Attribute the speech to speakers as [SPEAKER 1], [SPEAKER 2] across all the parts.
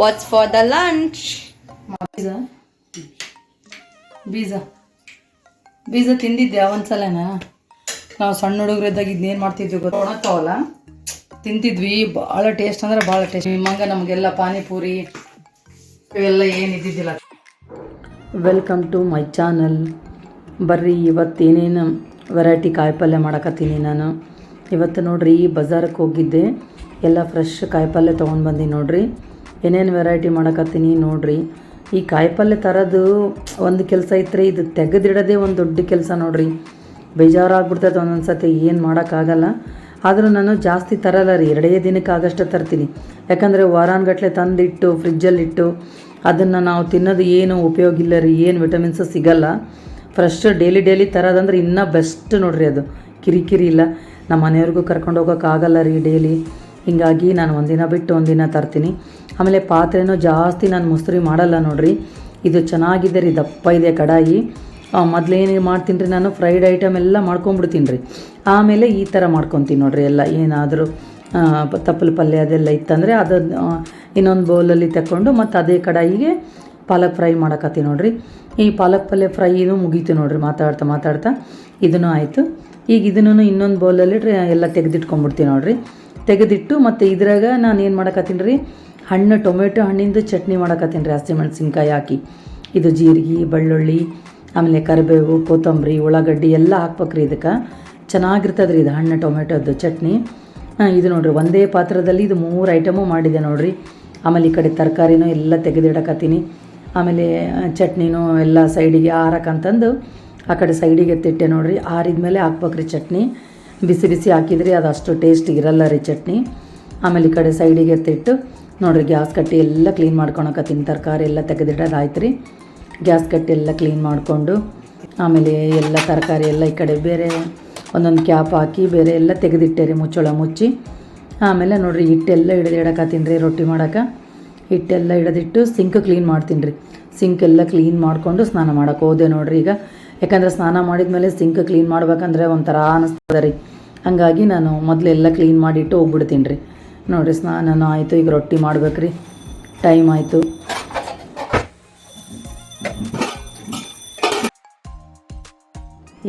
[SPEAKER 1] What's for the lunch?
[SPEAKER 2] ಬೀಜ ಬೀಜ ಬೀಜ ತಿಂದಿದ್ದೆ ಒಂದ್ಸಲನ? ನಾವು ಸಣ್ಣ ಹುಡುಗರಿದ್ದಾಗ ಇದನ್ನೇನು ಮಾಡ್ತಿದ್ವಿ ಗೊತ್ತ? ಒಣಗ್ತಾವಲ್ಲ ತಿಂತಿದ್ವಿ. ಭಾಳ ಟೇಸ್ಟ್ ಅಂದ್ರೆ ಭಾಳ ಟೇಸ್ಟ್ ನಿಮ್ಮಂಗ ನಮಗೆಲ್ಲ ಪಾನಿಪುರಿ ಇವೆಲ್ಲ ಏನಿದ್ದಿದ್ದಿಲ್ಲ ವೆಲ್ಕಮ್ ಟು ಮೈ ಚಾನಲ್ ಬರ್ರಿ ಇವತ್ತೇನೇನು ವೆರೈಟಿ ಕಾಯಿಪಲ್ಲೆ ಮಾಡಕತ್ತೀನಿ ನಾನು. ಇವತ್ತು ನೋಡ್ರಿ ಬಜಾರಕ್ಕೆ ಹೋಗಿದ್ದೆ. ಎಲ್ಲ ಫ್ರೆಶ್ ಕಾಯಿಪಲ್ಲೆ ತೊಗೊಂಡು ಬಂದಿ ನೋಡ್ರಿ. ಏನೇನು ವೆರೈಟಿ ಮಾಡಕತ್ತೀನಿ ನೋಡ್ರಿ. ಈ ಕಾಯಿಪಲ್ಯ ತರೋದು ಒಂದು ಕೆಲಸ ಐತ್ರಿ, ಇದು ತೆಗೆದಿಡೋದೇ ಒಂದು ದೊಡ್ಡ ಕೆಲಸ ನೋಡ್ರಿ. ಬೇಜಾರಾಗ್ಬಿಡ್ತೈತೆ ಒಂದೊಂದು ಸತಿ ಏನು ಮಾಡೋಕ್ಕಾಗಲ್ಲ. ಆದರೂ ನಾನು ಜಾಸ್ತಿ ತರಲ್ಲ ರೀ, ಎರಡೇ ದಿನಕ್ಕೆ ಆಗಷ್ಟು ತರ್ತೀನಿ. ಯಾಕಂದರೆ ವಾರಾನ್ಗಟ್ಲೆ ತಂದಿಟ್ಟು ಫ್ರಿಜ್ಜಲ್ಲಿಟ್ಟು ಅದನ್ನು ನಾವು ತಿನ್ನೋದು ಏನು ಉಪಯೋಗ ಇಲ್ಲ ರೀ, ಏನು ವಿಟಮಿನ್ಸ್ ಸಿಗಲ್ಲ. ಫ್ರೆಶ್ ಡೈಲಿ ಡೈಲಿ ತರೋದಂದ್ರೆ ಇನ್ನೂ ಬೆಸ್ಟ್ ನೋಡ್ರಿ ಅದು. ಕಿರಿಕಿರಿ ಇಲ್ಲ. ನಮ್ಮ ಮನೆಯವ್ರಿಗೂ ಕರ್ಕೊಂಡು ಹೋಗೋಕ್ಕಾಗಲ್ಲ ರೀ ಡೈಲಿ ಹೀಗಾಗಿ ನಾನು ಒಂದಿನ ಬಿಟ್ಟು ಒಂದಿನ ತರ್ತೀನಿ. ಆಮೇಲೆ ಪಾತ್ರೆನೂ ಜಾಸ್ತಿ ನಾನು ಮುಸ್ರಿ ಮಾಡಲ್ಲ ನೋಡ್ರಿ. ಇದು ಚೆನ್ನಾಗಿದೆ ರೀ, ದಪ್ಪ ಇದೆ ಕಡಾಯಿ. ಮೊದಲೇನು ಮಾಡ್ತೀನಿ ರೀ ನಾನು? ಫ್ರೈಡ್ ಐಟಮ್ ಎಲ್ಲ ಮಾಡ್ಕೊಂಬಿಡ್ತೀನಿ ರೀ ಆಮೇಲೆ ಈ ಥರ ಮಾಡ್ಕೊತೀನಿ ನೋಡ್ರಿ ಎಲ್ಲ. ಏನಾದರೂ ತಪ್ಪಲು ಪಲ್ಯ ಅದೆಲ್ಲ ಇತ್ತಂದರೆ ಅದು ಇನ್ನೊಂದು ಬೌಲಲ್ಲಿ ತಗೊಂಡು ಮತ್ತು ಅದೇ ಕಡಾಯಿಗೆ ಪಾಲಕ್ ಫ್ರೈ ಮಾಡಕತ್ತೀನಿ ನೋಡ್ರಿ. ಈ ಪಾಲಕ್ ಪಲ್ಯ ಫ್ರೈನೂ ಮುಗೀತು ನೋಡ್ರಿ, ಮಾತಾಡ್ತಾ ಮಾತಾಡ್ತಾ. ಇದನ್ನು ಆಯಿತು. ಈಗ ಇದನ್ನು ಇನ್ನೊಂದು ಬೌಲಲ್ಲಿ ಎಲ್ಲ ತೆಗೆದಿಟ್ಕೊಂಡ್ಬಿಡ್ತೀನಿ ನೋಡ್ರಿ. ತೆಗೆದಿಟ್ಟು ಮತ್ತು ಇದ್ರಾಗ ನಾನು ಏನು ಮಾಡಕತ್ತೀನಿ ರೀ? ಹಣ್ಣು, ಟೊಮೆಟೊ ಹಣ್ಣಿಂದು ಚಟ್ನಿ ಮಾಡಕತ್ತೀನಿ ರೀ ಹಸಿಮೆಣ್ಸಿನ್ಕಾಯಿ ಹಾಕಿ. ಇದು ಜೀರಿಗೆ, ಬೆಳ್ಳುಳ್ಳಿ, ಆಮೇಲೆ ಕರಿಬೇವು, ಕೊತ್ತಂಬರಿ, ಉಳ್ಳಾಗಡ್ಡಿ ಎಲ್ಲ ಹಾಕ್ಬೇಕ್ರಿ ಇದಕ್ಕೆ. ಚೆನ್ನಾಗಿರ್ತದೆ ರೀ ಇದು ಹಣ್ಣು ಟೊಮೆಟೊದ್ದು ಚಟ್ನಿ. ಇದು ನೋಡಿರಿ, ಒಂದೇ ಪಾತ್ರದಲ್ಲಿ ಇದು ಮೂರು ಐಟಮು ಮಾಡಿದೆ ನೋಡಿರಿ. ಆಮೇಲೆ ಈ ಕಡೆ ತರಕಾರಿನೂ ಎಲ್ಲ ತೆಗೆದಿಡಕತ್ತೀನಿ. ಆಮೇಲೆ ಚಟ್ನಿನೂ ಎಲ್ಲ ಸೈಡಿಗೆ ಆರಕ್ಕಂತಂದು ಆ ಕಡೆ ಸೈಡಿಗೆ ಎತ್ತಿಟ್ಟೆ ಆರಿದ ಮೇಲೆ ಹಾಕ್ಬೇಕ್ರಿ ಚಟ್ನಿ. ಬಿಸಿ ಬಿಸಿ ಹಾಕಿದ್ರಿ ಅದು ಅಷ್ಟು ಟೇಸ್ಟ್ ಇರಲ್ಲ ರೀ ಚಟ್ನಿ. ಆಮೇಲೆ ಈ ಕಡೆ ಸೈಡಿಗೆ ಎತ್ತಿಟ್ಟು ನೋಡ್ರಿ ಗ್ಯಾಸ್ ಕಟ್ಟಿ ಎಲ್ಲ ಕ್ಲೀನ್ ಮಾಡ್ಕೊಳಕತ್ತೀನಿ ತರಕಾರಿ ಎಲ್ಲ ತೆಗೆದಿಡೋದಾಯ್ತು ರೀ ಗ್ಯಾಸ್ ಕಟ್ಟಿ ಎಲ್ಲ ಕ್ಲೀನ್ ಮಾಡಿಕೊಂಡು ಆಮೇಲೆ ಎಲ್ಲ ತರಕಾರಿ ಎಲ್ಲ ಈ ಕಡೆ ಬೇರೆ ಒಂದೊಂದು ಕ್ಯಾಪ್ ಹಾಕಿ ಬೇರೆ ಎಲ್ಲ ತೆಗೆದಿಟ್ಟೆ ರೀ ಮುಚ್ಚಳ ಮುಚ್ಚಿ. ಆಮೇಲೆ ನೋಡ್ರಿ ಹಿಟ್ಟೆಲ್ಲ ಹಿಡಿದು ಇಡಕತ್ತೀನಿ ರೀ ರೊಟ್ಟಿ ಮಾಡೋಕೆ. ಹಿಟ್ಟೆಲ್ಲ ಹಿಡಿದಿಟ್ಟು ಸಿಂಕ್ ಕ್ಲೀನ್ ಮಾಡ್ತೀನಿ ರೀ ಸಿಂಕ್ ಎಲ್ಲ ಕ್ಲೀನ್ ಮಾಡಿಕೊಂಡು ಸ್ನಾನ ಮಾಡೋಕೆ ಹೋದೆ ನೋಡ್ರಿ ಈಗ. ಯಾಕಂದ್ರೆ ಸ್ನಾನ ಮಾಡಿದ ಮೇಲೆ ಸಿಂಕ್ ಕ್ಲೀನ್ ಮಾಡ್ಬೇಕಂದ್ರೆ ಒಂಥರ ಅನಿಸ್ತದೆ ರೀ. ಹಂಗಾಗಿ ನಾನು ಮೊದಲೆಲ್ಲ ಕ್ಲೀನ್ ಮಾಡಿಟ್ಟು ಹೋಗ್ಬಿಡ್ತೀನಿ ರೀ. ನೋಡಿರಿ ಸ್ನಾನ ಆಯಿತು, ಈಗ ರೊಟ್ಟಿ ಮಾಡ್ಬೇಕ್ರಿ. ಟೈಮ್ ಆಯಿತು.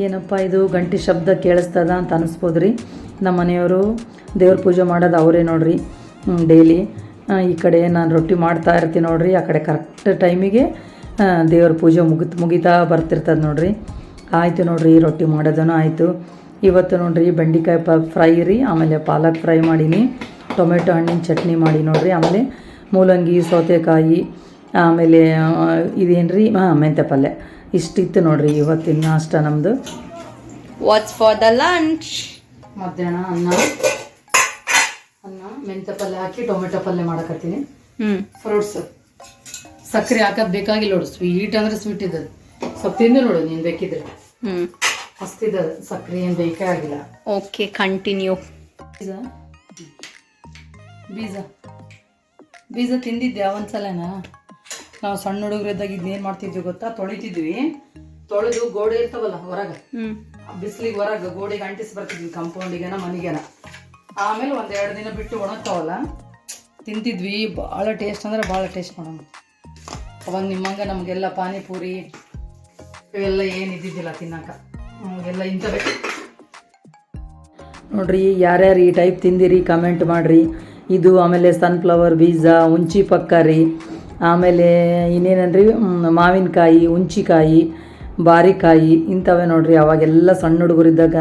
[SPEAKER 2] ಏನಪ್ಪ ಇದು, ಗಂಟೆ ಶಬ್ದ ಕೇಳಿಸ್ತದ ಅಂತ ಅನಿಸ್ಬೋದು ರೀ. ನಮ್ಮ ಮನೆಯವರು ದೇವ್ರ ಪೂಜೆ ಮಾಡೋದು ಅವರೇ ನೋಡ್ರಿ. ಡೈಲಿ ಈ ಕಡೆ ನಾನು ರೊಟ್ಟಿ ಮಾಡ್ತಾ ಇರ್ತೀನಿ ನೋಡ್ರಿ. ಆ ಕಡೆ ಕರೆಕ್ಟ್ ಟೈಮಿಗೆ ದೇವ್ರ ಪೂಜೆ ಮುಗಿತ್ ಮುಗಿತಾ ಬರ್ತಿರ್ತದೆ ನೋಡ್ರಿ. ಆಯಿತು ನೋಡ್ರಿ, ರೊಟ್ಟಿ ಮಾಡೋದೂ ಆಯಿತು. ಇವತ್ತು ನೋಡ್ರಿ ಬೆಂಡೆಕಾಯಿ ಪ ಫ್ರೈ ರೀ ಆಮೇಲೆ ಪಾಲಕ್ ಫ್ರೈ ಮಾಡೀನಿ ಟೊಮೆಟೊ ಹಣ್ಣಿನ ಚಟ್ನಿ ಮಾಡಿ ನೋಡ್ರಿ ಆಮೇಲೆ ಮೂಲಂಗಿ ಸೌತೆಕಾಯಿ ಆಮೇಲೆ ಇದೇನು ರೀ ಹಾಂ ಮೆಂತ್ಯ ಪಲ್ಯ ಇಷ್ಟಿತ್ತು ನೋಡ್ರಿ ಇವತ್ತಿನ ನಾಷ್ಟ ನಮ್ಮದು
[SPEAKER 1] ವಾಚ್ ಫಾರ್ ದ ಲಂಚ್
[SPEAKER 2] ಮಧ್ಯಾಹ್ನ ಅನ್ನ ಅನ್ನ ಮೆಂತ್ಯ ಪಲ್ಯ ಹಾಕಿ ಟೊಮೆಟೊ ಪಲ್ಯ ಮಾಡಕತ್ತೀನಿ.
[SPEAKER 1] ಹ್ಞೂ
[SPEAKER 2] ಫ್ರೂಟ್ಸ್ ಸಕ್ಕರೆ ಹಾಕೋದು ಬೇಕಾಗಿಲ್ಲ ನೋಡು ಸ್ವೀಟ್ ಅಂದ್ರೆ ಸ್ವೀಟ್ ಇದ್ದದು. ಸ್ವಲ್ಪ ತಿಂದು ನೋಡು ನೀನು ಬೇಕಿದ್ರೆ.
[SPEAKER 1] Hmm.
[SPEAKER 2] ಮಸ್ತಿದ ಸಕ್ಕರೆ ಏನು ಬೇಕೇ ಆಗಿಲ್ಲ.
[SPEAKER 1] ಓಕೆ ಕಂಟಿನ್ಯೂ
[SPEAKER 2] ಬೀಜ. ಬೀಜ. ಬೀಜ ತಿಂದಿದ್ದೆ ಒಂದ್ಸಲನ? ನಾವು ಸಣ್ಣ ಹುಡುಗರಿದ್ದಾಗ ಇದನ್ನೇನು ಮಾಡ್ತಿದ್ವಿ ಗೊತ್ತಾ? ತೊಳಿತಿದ್ವಿ. ತೊಳೆದು ಗೋಡೆ ಇರ್ತಾವಲ್ಲ ಹೊರಗೆ?
[SPEAKER 1] ಹ್ಞೂ
[SPEAKER 2] ಬಿಸಿಲಿಗೆ ಹೊರಗೆ ಗೋಡೆಗೆ ಅಂಟಿಸಿ ಬರ್ತಿದ್ವಿ ಕಂಪೌಂಡಿಗೆನ ಮನೆಗೆನ. ಆಮೇಲೆ ಒಂದು ಎರಡು ದಿನ ಬಿಟ್ಟು ಒಣಗ್ತಾವಲ್ಲ? ತಿಂತಿದ್ವಿ. ಭಾಳ ಟೇಸ್ಟ್ ಅಂದ್ರೆ ಭಾಳ ಟೇಸ್ಟ್ ಮಾಡೋಣ ಅವಾಗ ನಿಮ್ಮಂಗೆ ನಮಗೆಲ್ಲ ಪಾನಿಪುರಿ ಇವೆಲ್ಲ ಏನು ಇದ್ದಿದ್ದಿಲ್ಲ ತಿನ್ನಕ ಎಲ್ಲ ಇಂಥವೇ. ನೋಡ್ರಿ ಯಾರ್ಯಾರು ಈ ಟೈಪ್ ತಿಂದಿರಿ ಕಮೆಂಟ್ ಮಾಡಿರಿ. ಇದು ಆಮೇಲೆ ಸನ್ಫ್ಲವರ್ ಬೀಜ ಉಂಚಿ ಪಕ್ಕರಿ ಆಮೇಲೆ ಇನ್ನೇನನ್ರಿ ಮ್, ಮಾವಿನಕಾಯಿ ಉಂಚಿಕಾಯಿ ಬಾರಿಕಾಯಿ ಇಂಥವೇ ನೋಡ್ರಿ. ಅವಾಗೆಲ್ಲ ಸಣ್ಣ ಹುಡುಗರಿದ್ದಾಗ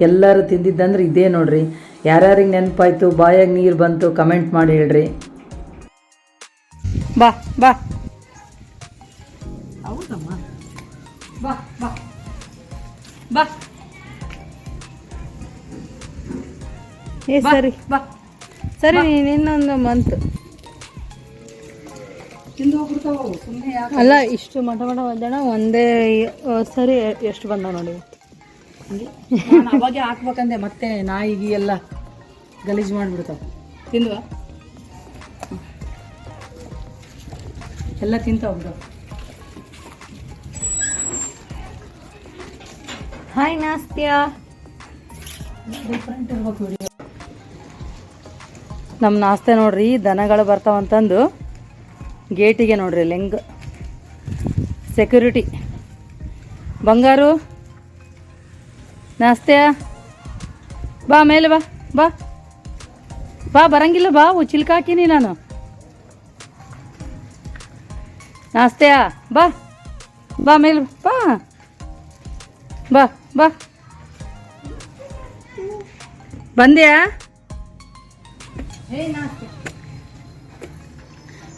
[SPEAKER 2] ಎಲ್ಲರೂ ತಿಂದಿದ್ದಂದ್ರೆ ಇದೇ ನೋಡ್ರಿ. ಯಾರ್ಯಾರಿಗೆ ನೆನಪಾಯ್ತು ಬಾಯಾಗ ನೀರು ಬಂತು ಕಮೆಂಟ್ ಮಾಡಿ ಹೇಳ್ರಿ.
[SPEAKER 1] ಬಾ ಬಾ.
[SPEAKER 2] ಹೌದಮ್ಮ. ಬಾ ಬಾ.
[SPEAKER 1] ಬಾ. ಏ ಸರಿ.
[SPEAKER 2] ಬಾ.
[SPEAKER 1] ಸರಿ ನೀನು ಇನ್ನೊಂದು ಮಂತ್ ಅಲ್ಲ ಇಷ್ಟು ಮಠ ಮಠ ಬಂದಣ ಒಂದೇ ಸರಿ ಎಷ್ಟು ಬಂದ ನೋಡಿ.
[SPEAKER 2] ಅವಾಗೆ ಹಾಕ್ಬೇಕಂದೆ ಮತ್ತೆ ನಾಯಿಗಿ ಎಲ್ಲ ಗಲೀಜು ಮಾಡಿಬಿಡ್ತಾವ. ತಿಂದ್ವಾ? ಎಲ್ಲ ತಿಂತಾವ ಬಿಡು.
[SPEAKER 1] ಹಾಯ್ ನಾಸ್ತಿಯಾ ನಮ್ಮ ನಾಸ್ತೆ ನೋಡ್ರಿ, ದನಗಳು ಬರ್ತಾವಂತಂದು
[SPEAKER 2] ಗೇಟಿಗೆ ನೋಡ್ರಿ, ಲೆಂಗ್. ಸೆಕ್ಯೂರಿಟಿ ಬಂಗಾರು. ನಾಸ್ತೆಯ. ಬಾ, ಮೇಲೆ ಬಾ ಬಾ. ಬಾ, ಬರಂಗಿಲ್ಲ, ಬಾ ಚಿಲ್ಕ ಹಾಕೀನಿ ನಾನು. ನಾಸ್ತೆಯಾ, ಬಾ. ಬಾ, ಮೇಲೆ ಬಾ. ಬಾ. ಬಾ. ಬಂದ್ಯಾ?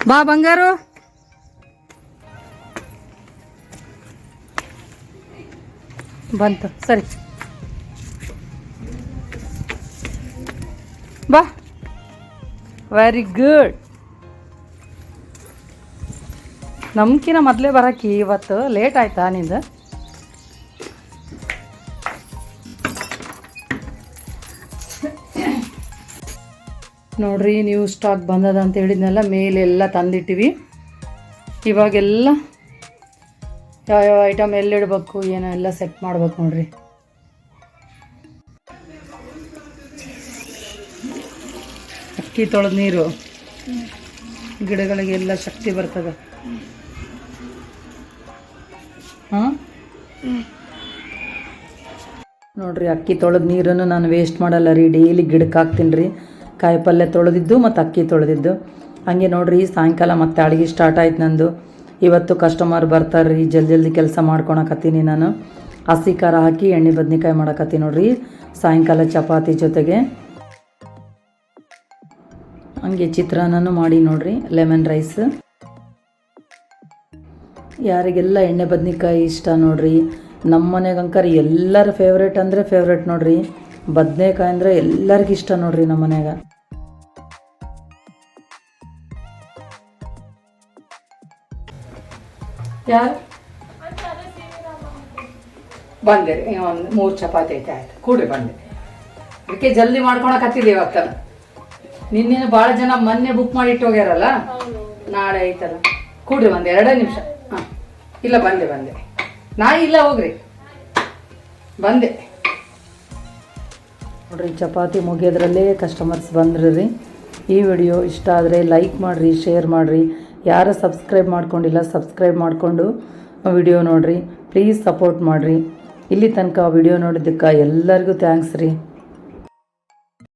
[SPEAKER 2] ಬಾ ಬಂಗಾರು. ಬಂತು ಸರಿ. ಬಾ. ವೆರಿ ಗುಡ್ ನಮ್ಕಿನ ಮೊದಲೇ ಬರಕ್ಕೆ ಇವತ್ತು ಲೇಟ್ ಆಯ್ತಾ ನಿಂದು? ನೋಡ್ರಿ ನೀವು ಸ್ಟಾಕ್ ಬಂದದ ಅಂತ ಹೇಳಿದ್ನೆಲ್ಲ, ಮೇಲೆಲ್ಲ ತಂದಿಟ್ಟಿವಿ. ಇವಾಗೆಲ್ಲ ಯಾವ್ಯಾವ ಐಟಮ್ ಎಲ್ಲಿಡ್ಬೇಕು ಏನೋ ಎಲ್ಲ ಸೆಟ್ ಮಾಡ್ಬೇಕು ನೋಡ್ರಿ. ಅಕ್ಕಿ ತೊಳೆದ ನೀರು. ಗಿಡಗಳಿಗೆಲ್ಲ ಶಕ್ತಿ ಬರ್ತದೆ. ಹಾಂ? ನೋಡ್ರಿ, ಅಕ್ಕಿ ತೊಳೆದ ನೀರನ್ನು ನಾನು ವೇಸ್ಟ್ ಮಾಡಲ್ಲ ರೀ. ಡೈಲಿ ಗಿಡಕ್ಕೆ ಹಾಕ್ತೀನಿ ರೀ. ಕಾಯಿ ಪಲ್ಯ ತೊಳೆದಿದ್ದು ಮತ್ತು ಅಕ್ಕಿ ತೊಳೆದಿದ್ದು. ಹಂಗೆ ನೋಡ್ರಿ, ಸಾಯಂಕಾಲ ಮತ್ತೆ ಅಡುಗೆ ಸ್ಟಾರ್ಟ್ ಆಯ್ತು ನಂದು. ಇವತ್ತು ಕಸ್ಟಮರ್ ಬರ್ತಾರೆ ರೀ ಜಲ್ದಿ ಜಲ್ದಿ ಕೆಲಸ ಮಾಡ್ಕೊಳಕತ್ತೀನಿ ನಾನು. ಹಸಿ ಖಾರ ಹಾಕಿ ಎಣ್ಣೆ ಬದನೆಕಾಯಿ ಮಾಡಕತ್ತೀನಿ ನೋಡ್ರಿ, ಸಾಯಂಕಾಲ ಚಪಾತಿ ಜೊತೆಗೆ. ಹಂಗೆ ಚಿತ್ರಾನ್ನನೂ ಮಾಡಿ ನೋಡ್ರಿ ಲೆಮನ್ ರೈಸ್ ಯಾರಿಗೆಲ್ಲ ಎಣ್ಣೆ ಬದ್ನಿಕಾಯಿ ಇಷ್ಟ ನೋಡ್ರಿ ನಮ್ಮ ಮನೆಗಂಕರ್ ಎಲ್ಲರ ಫೇವ್ರೇಟ್ ಅಂದರೆ ಫೇವ್ರೇಟ್ ನೋಡ್ರಿ. ಬದ್ನೆಕಾಯಿ ಅಂದರೆ ಎಲ್ಲರಿಗೂ ಇಷ್ಟ ನೋಡ್ರಿ ನಮ್ಮ ಮನೆಯಾಗ. ಯಾರು? ಬಂದೆ ಒಂದು ಮೂರು ಚಪಾತಿ ಐತೆ, ಆಯ್ತು. ಕೂಡಿ ಬಂದೆ. ಅದಕ್ಕೆ ಜಲ್ದಿ ಮಾಡ್ಕೊಳಕತ್ತಿದ್ದೆ ಇವತ್ತ ನಿನ್ನೆ ಭಾಳ ಜನ ಮೊನ್ನೆ ಬುಕ್ ಮಾಡಿ ಇಟ್ಟು ಹೋಗ್ಯಾರಲ್ಲ? ನಾಳೆ ಐತಲ್ಲ. ಕೂಡ್ರಿ ಒಂದು ಎರಡೇ ನಿಮಿಷ. ಹಾ. ಇಲ್ಲ, ಬಂದೆ ಬಂದೆ. ನಾ ಇಲ್ಲ, ಹೋಗ್ರಿ. ಬಂದೆ. ನೋಡ್ರಿ, ಚಪಾತಿ ಮುಗಿಯೋದ್ರಲ್ಲೇ ಕಸ್ಟಮರ್ಸ್ ಬಂದ್ರಿ ರೀ ಈ ವಿಡಿಯೋ ಇಷ್ಟ ಆದರೆ ಲೈಕ್ ಮಾಡಿರಿ ಶೇರ್ ಮಾಡಿರಿ. ಯಾರು ಸಬ್ಸ್ಕ್ರೈಬ್ ಮಾಡ್ಕೊಂಡಿಲ್ಲ ಸಬ್ಸ್ಕ್ರೈಬ್ ಮಾಡಿಕೊಂಡು ವಿಡಿಯೋ ನೋಡಿರಿ. ಪ್ಲೀಸ್ ಸಪೋರ್ಟ್ ಮಾಡಿರಿ. ಇಲ್ಲಿ ತನಕ ವಿಡಿಯೋ ನೋಡಿದ್ದಕ್ಕೆ ಎಲ್ಲರಿಗೂ ಥ್ಯಾಂಕ್ಸ್ ರೀ.